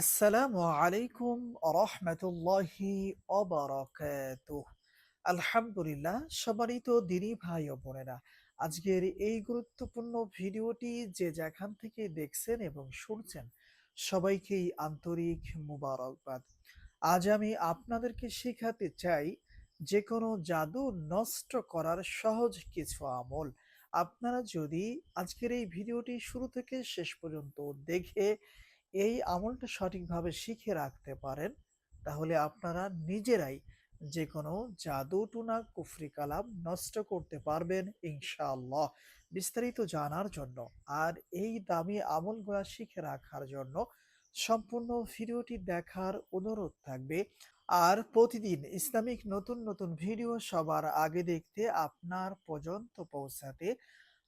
আসসালামু আলাইকুম রহমতুল্লাহি আলহামদুলিল্লাহ, সবারই তো দিনই ভাই ও বোনেরা, আজকের এই গুরুত্বপূর্ণ ভিডিওটি যে যেখান থেকে দেখছেন এবং শুনছেন, সবাইকেই আন্তরিক মুবারকবাদ। আজ আমি আপনাদেরকে শেখাতে চাই যে কোনো জাদু নষ্ট করার সহজ কিছু আমল। আপনারা যদি আজকের এই ভিডিওটি শুরু থেকে শেষ পর্যন্ত দেখে এই আমলটা সঠিকভাবে শিখে রাখতে পারেন, তাহলে আপনারা নিজেরাই যে কোনো জাদু টুনা কুফরি কালাম নষ্ট করতে পারবেন ইনশাআল্লাহ। বিস্তারিত জানার জন্য আর এই দামি আমলগুলা শিখে রাখার জন্য সম্পূর্ণ ভিডিওটি দেখার অনুরোধ থাকবে। আর প্রতিদিন ইসলামিক নতুন নতুন ভিডিও সবার আগে দেখতে আপনার পর্যন্ত পৌঁছাতে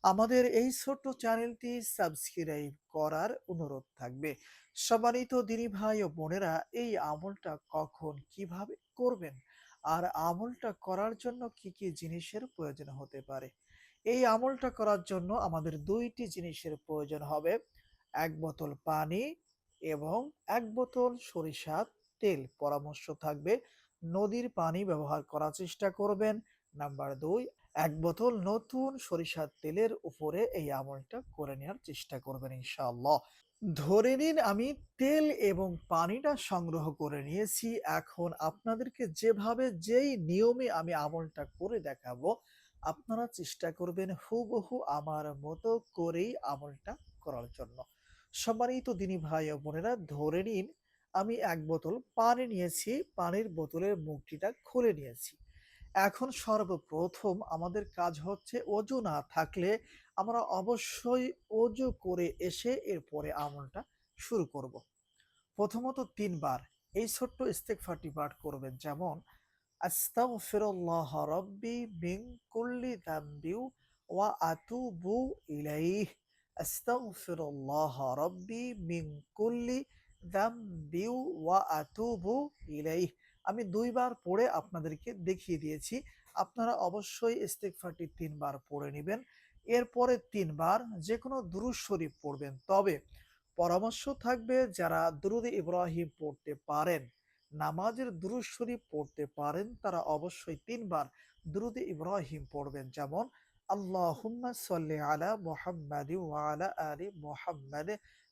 আমাদের এই ছোট্ট চ্যানেলটি সাবস্ক্রাইব করার অনুরোধ থাকবে। সম্মানিত দিনী ভাই ও বোনেরা, এই আমলটা কখন কীভাবে করবেন? আর আমলটা করার জন্য কি কি জিনিসের প্রয়োজন হতে পারে? এই আমলটা করার জন্য আমাদের দুইটি জিনিসের প্রয়োজন হবে। এক বোতল পানি এবং এক বোতল সরিষার তেল পরামর্শ থাকবে। নদীর পানি ব্যবহার করার চেষ্টা করবেন। নাম্বার দুই এক বোতল নতুন সরিষার তেলের উপরে এই আমলটা করে নেওয়ার চেষ্টা করবেন ইনশাআল্লাহ। ধরে নিন আমি তেল এবং পানিটা সংগ্রহ করে নিয়েছি। এখন আপনাদেরকে যেভাবে যেই নিয়মে আমি আমলটা করে দেখাবো, আপনারা চেষ্টা করবেন হুবহু আমার মতো করেই আমলটা করার জন্য। সম্মানিত দিনী ভাই ও বোনেরা, ধরে নিন আমি এক বোতল পানি নিয়েছি, পানির বোতলের মুখটিটা খুলে নিয়েছি। এখন সর্বপ্রথম আমাদের কাজ হচ্ছে অজু না থাকলে আমরা অবশ্যই অজু করে এসে এরপরে আমলটা শুরু করব। প্রথমত তিনবার এই ছোট্ট ইস্তেকফারটি পাঠ করবেন। যেমন, আস্তাগফিরুল্লাহ রাব্বি মিন কুল্লি যামবি ওয়া আতুবু ইলাইহ। আস্তাগফিরুল্লাহ রাব্বি মিন কুল্লি যামবি ওয়া আতুবু ইলাইহ। আমি দুইবার পড়ে আপনাদেরকে দেখিয়ে দিয়েছি। আপনারা অবশ্যই ইস্তেকফারটি তিনবার পড়ে নেবেন। এরপরে তিনবার যে কোনো দুরুদ শরীফ পড়বেন। তবে পরামর্শ থাকবে যারা দুরুদ ইব্রাহিম পড়তে পারেন, নামাজের দুরুদ শরীফ পড়তে পারেন, তারা অবশ্যই তিনবার দুরুদ ইব্রাহিম পড়বেন। যেমন, আল্লাহুম্মা সাল্লি আলা মুহাম্মাদি ওয়া আলা আলি মুহাম্মাদ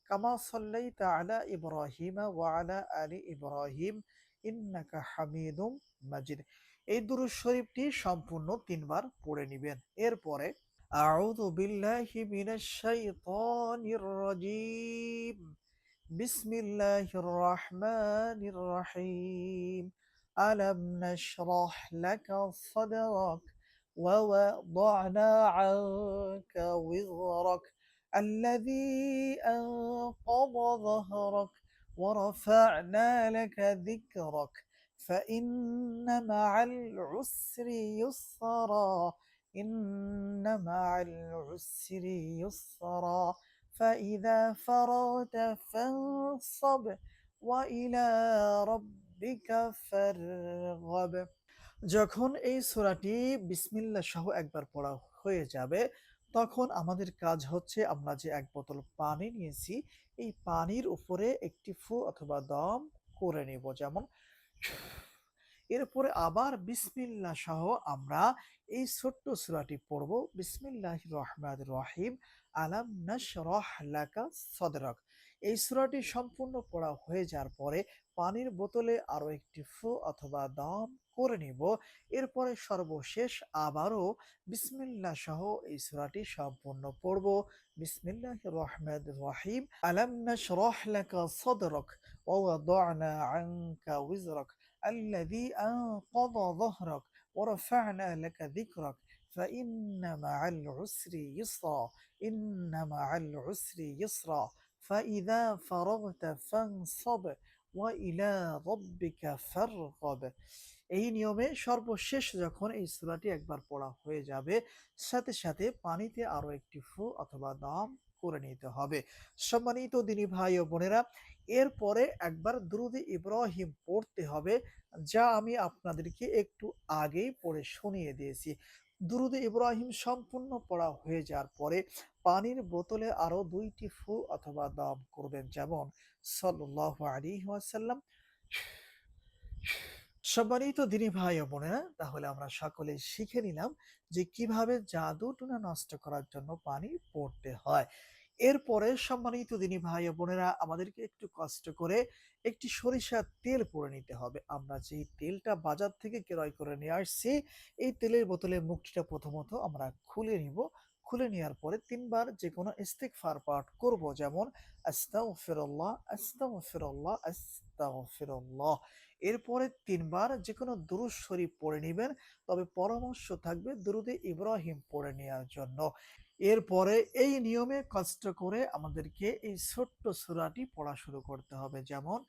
কামা সাল্লাইতা আলা ইব্রাহিমা ওয়া আলা আলি ইব্রাহিম। ইন্নাকা হামিদুম মাজিদ এই দুরূদ শরীফটি সম্পূর্ণ তিনবার পড়ে নেবেন এরপরে আউযু বিল্লাহি মিনাশ শাইতানির রাজীম বিসমিল্লাহির রাহমানির রহিম আলাম নাশরাহ লাকা সাদরাক ووضعنا عنك وزرك الذي أنقض ظهرك ورفعنا لك ذكرك فإن مع العسر يسرا إن مع العسر يسرا فإذا فرغت فانصب وإلى ربك فارغب যখন এই সূরাটি বিসমিল্লাহ সহ একবার পড়া হয়ে যাবে তখন আমাদের কাজ হচ্ছে আমরা যে এক বোতল পানি নিয়েছি, এই পানির উপরে একটি ফু অথবা দম করে নেব। যেমন এরপরে আবার বিসমিল্লাহ সহ আমরা এই ছোট্ট সূরাটি পড়ব বিসমিল্লাহ রহমান রহিম, আলাম নাশরাহ লাকা সদরাক। এই সূরাটি সম্পূর্ণ পড়া হয়ে যাওয়ার পরে পানির বোতলে আরো একটি ফু অথবা দম করে নিব এরপরে সর্বশেষ আবারও বিসমিল্লাহ সহ এই সূরাটি সম্পূর্ণ পড়ব বিসমিল্লাহ রহমান রহিম আলাম নাশরাহ লাকা সদরাক ওয়া ওয়াদানা আনকা উযরাক الذي أنقض ظهرك ورفعنا لك ذكرك فإن مع العسر يسرا إن مع العسر يسرا فإذا فرغت فانصب এই নিয়মে সর্বশেষ যখন এই সুরাটি একবার পড়া হয়ে যাবে, সাথে সাথে পানিতে আরও একটি ফু অথবা দম করে নিতে হবে। সম্মানিত দিনী ভাই ও বোনেরা, এরপরে একবার দ্রুত ইব্রাহিম পড়তে হবে, যা আমি আপনাদেরকে একটু আগেই পড়ে শুনিয়ে দিয়েছি। দুরুদ ইব্রাহিম সম্পূর্ণ পড়া হয়ে যাওয়ার পরে পানির বোতলে আরও দুইটি ফু অথবা দম করবেন। যেমন ওয়াসাল্লাম। সম্মানিত দিনী ভাই বোনেরা, তাহলে আমরা সকলে শিখে নিলাম যে কীভাবে জাদু টুনা নষ্ট করার জন্য পানি পড়তে হয়। এরপরে সম্মানিত দিনী ভাই বোনেরা, আমাদেরকে একটু কষ্ট করে একটি সরিষার তেল পরে নিতে হবে। আমরা যেই তেলটা বাজার থেকে ক্রয় করে নিয়ে আসছি, এই তেলের বোতলে মুখটা প্রথমত আমরা খুলে নিব। খুলে নেওয়ার পরে তিনবার যে কোনো ইস্তেগফার পাঠ করব, যেমন আস্তাগফিরুল্লাহ আস্তাগফিরুল্লাহ আস্তাগফিরুল্লাহ। এরপরে তিনবার যে কোনো দুরূদ শরীফ পড়ে নিবেন, তবে পরামর্শ থাকবে দুরুদে ইব্রাহিম পড়ে নেওয়ার জন্য। এরপরে এই নিয়মে কষ্ট করে আমাদেরকে এই ছোট্ট সূরাটি পড়া শুরু করতে হবে, যেমন,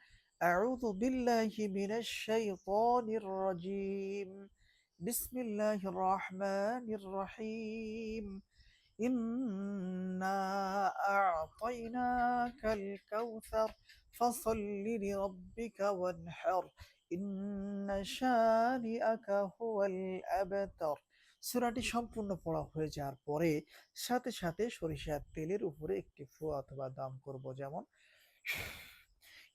আউযু বিল্লাহি মিনাশ শাইতানির রাজীম। বিসমিল্লাহির রহমানির রহিম। إنا أعطيناك الكوثر فصل لربك وانحر إن شانئك هو الأبتر সূরাটি সম্পূর্ণ পড়া হয়ে যাওয়ার পরে সাথে সাথে সরিষার তেলের উপরে একটি ফু অথবা দাম করব যেমন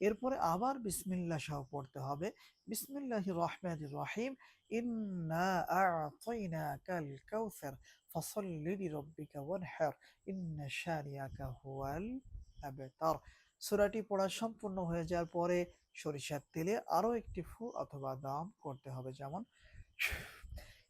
এরপরে আবার বিসমিল্লা সহ পড়তে হবে। বিসমিল্লাহ রহমান রহিম। ইন্না আবতার। সূরাটি পড়া সম্পূর্ণ হয়ে যাওয়ার পরে সরিষার তেলে আরও একটি ফু অথবা দাম করতে হবে। যেমন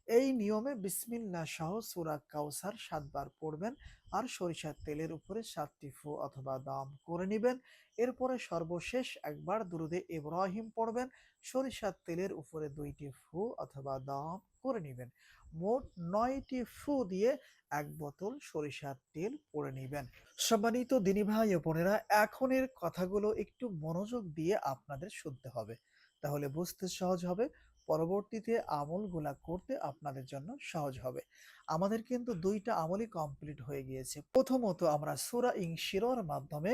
এই নিয়মে বিসমিল্লাহ সহ সুরা কাউসার সাতবার পড়বেন আর সরিষার তেলের উপরে সাতটি ফু অথবা দাম করে নেবেন। এরপরে সর্বশেষ একবার দুরুদে ইব্রাহিম পড়বেন, সরিষার তেলের উপরে দুইটি ফু অথবা দাম করে নেবেন। মোট নয়টি ফু দিয়ে এক বোতল সরিষার তেল পড়ে নেবেন। সম্মানিত দিনী ভাই ও বোনেরা, এখনের কথাগুলো একটু মনোযোগ দিয়ে আপনাদের শুনতে হবে। তাহলে বুঝতে সহজ হবে। পরবর্তীতে আমলগুলা করতে আপনাদের জন্য সহজ হবে। আমাদের কিন্তু দুইটা আমলই কমপ্লিট হয়ে গিয়েছে। প্রথমত আমরা সুরা ইংশিরর মাধ্যমে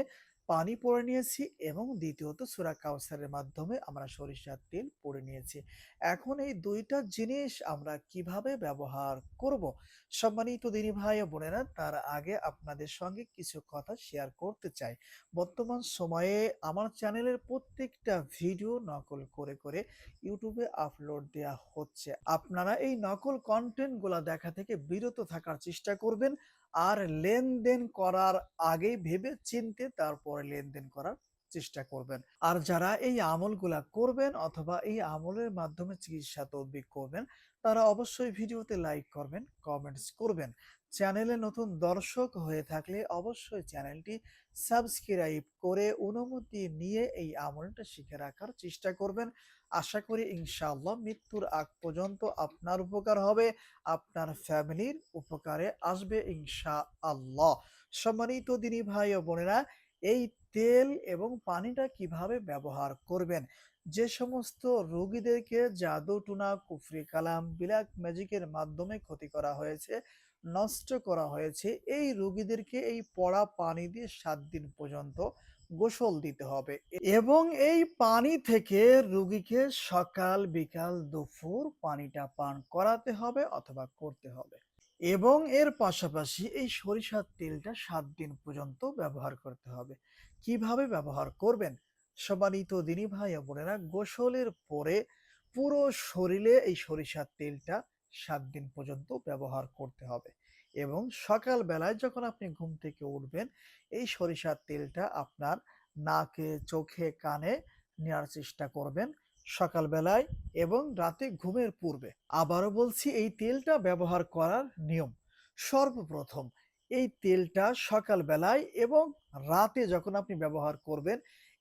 পানি পড়ে নিয়েছি এবং দ্বিতীয়ত সুরা কাউসারের মাধ্যমে আমরা সরিষার তেল পড়ে নিয়েছি। এখন এই দুইটা জিনিস আমরা কীভাবে ব্যবহার করব? সম্মানিত দিনী ভাই বোনেরা, তার আগে আপনাদের সঙ্গে কিছু কথা শেয়ার করতে চাই। বর্তমান সময়ে আমার চ্যানেলের প্রত্যেকটা ভিডিও নকল করে করে ইউটিউবে আপলোড দেয়া হচ্ছে। আপনারা এই নকল কন্টেন্টগুলো দেখা থেকে বিরত থাকার চেষ্টা করবেন। আর লেনদেন করার আগে ভেবে চিনতে তারপরে লেনদেন করার চেষ্টা করবেন। আর যারা এই আমলগুলা করবেন অথবা এই আমলের মাধ্যমে চিকিৎসা তদবিক করবেন, তারা অবশ্যই ভিডিওতে লাইক করবেন, কমেন্টস করবেন। চ্যানেলে নতুন দর্শক হয়ে থাকলে অবশ্যই চ্যানেলটি সাবস্ক্রাইব করে অনুমতি নিয়ে এই আমলটা শিখে রাখার চেষ্টা করবেন। আশা করি ইনশাআল্লাহ মৃত্যুর আগ পর্যন্ত আপনার উপকার হবে, আপনার ফ্যামিলির উপকারে আসবে ইনশা আল্লাহ সম্মানিত দিনী ভাই ও বোনেরা, এই তেল এবং পানিটা কীভাবে ব্যবহার করবেন? যে সমস্ত রোগীদেরকে জাদু টুনা কুফরি কালাম, বিলাক ম্যাজিকের মাধ্যমে ক্ষতি করা হয়েছে নষ্ট করা হয়েছে, এই রোগীদেরকে এই পড়া পানি দিয়ে সাত দিন পর্যন্ত গোসল দিতে হবে। এবং এই পানি থেকে রুগীকে সকাল, বিকাল, দুপুর পানিটা পান করাতে হবে অথবা করতে হবে। এবং এর পাশাপাশি এই সরিষার তেলটা সাত দিন পর্যন্ত ব্যবহার করতে হবে। কীভাবে ব্যবহার করবেন? সম্মানিত দিনী ভাই বোনেরা, গোসলের পরে পুরো শরীরে এই সরিষার তেলটা সাত দিন পর্যন্ত ব্যবহার করতে হবে। এবং সকাল বেলায় যখন আপনি ঘুম থেকে উঠবেন, এই সরিষার তেলটা আপনার নাকে, চোখে, কানে নেওয়ার চেষ্টা করবেন সকালবেলায় এবং রাতে ঘুমের পূর্বে। আবারও বলছি, এই তেলটা ব্যবহার করার নিয়ম। সর্বপ্রথম এই তেলটা সকালবেলায় এবং রাতে যখন আপনি ব্যবহার করবেন,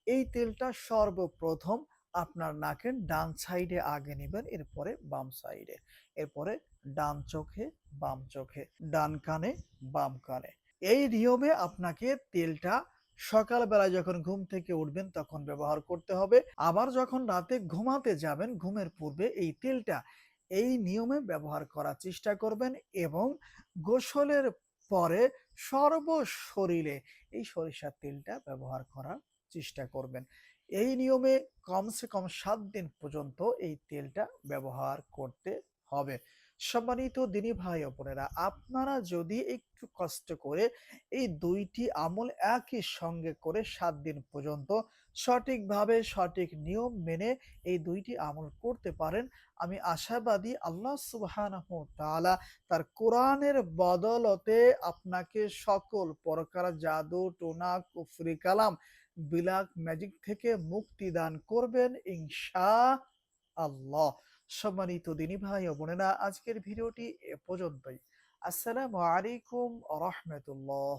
এই তেলটা সর্বপ্রথম আপনার নাকের ডান সাইডে আগে নেবেন, এরপরে বাম সাইডে। এরপরে ডান চোখে, বাম চোখে, ডান কানে, বাম কানে। এই নিয়মে আপনাকে তেলটা সকালবেলায় যখন ঘুম থেকে উঠবেন তখন ব্যবহার করতে হবে। আবার যখন রাতে ঘুমাতে যাবেন, ঘুমের পূর্বে এই তেলটা এই নিয়মে ব্যবহার করার চেষ্টা করবেন এবং গোসলের পরে সর্বশরীরে এই সরিষার তেলটা ব্যবহার করার চেষ্টা করবেন। এই নিয়মে কমসে কম সাত দিন পর্যন্ত এই তেলটা ব্যবহার করতে হবে। সম্মানিত দিনী ভাই বোনেরা, আপনারা যদি একটু কষ্ট করে এই দুইটি আমল একই সঙ্গে করে সাত দিন পর্যন্ত সঠিকভাবে সঠিক নিয়ম মেনে এই দুইটি আমল করতে পারেন, আমি আশাবাদী আল্লাহ সুবহানাহু তাআলা তার কোরআনের বদলতে আপনাকে সকল প্রকার জাদু, টোনা, কুফরি, কালাম বিলাক ম্যাজিক থেকে মুক্তি দান করবেন ইনশা আল্লাহ সম্মানিত দিনী ভাই ও বোনেরা, আজকের ভিডিওটি এ পর্যন্তই। আসসালামু আলাইকুম রহমতুল্লাহ।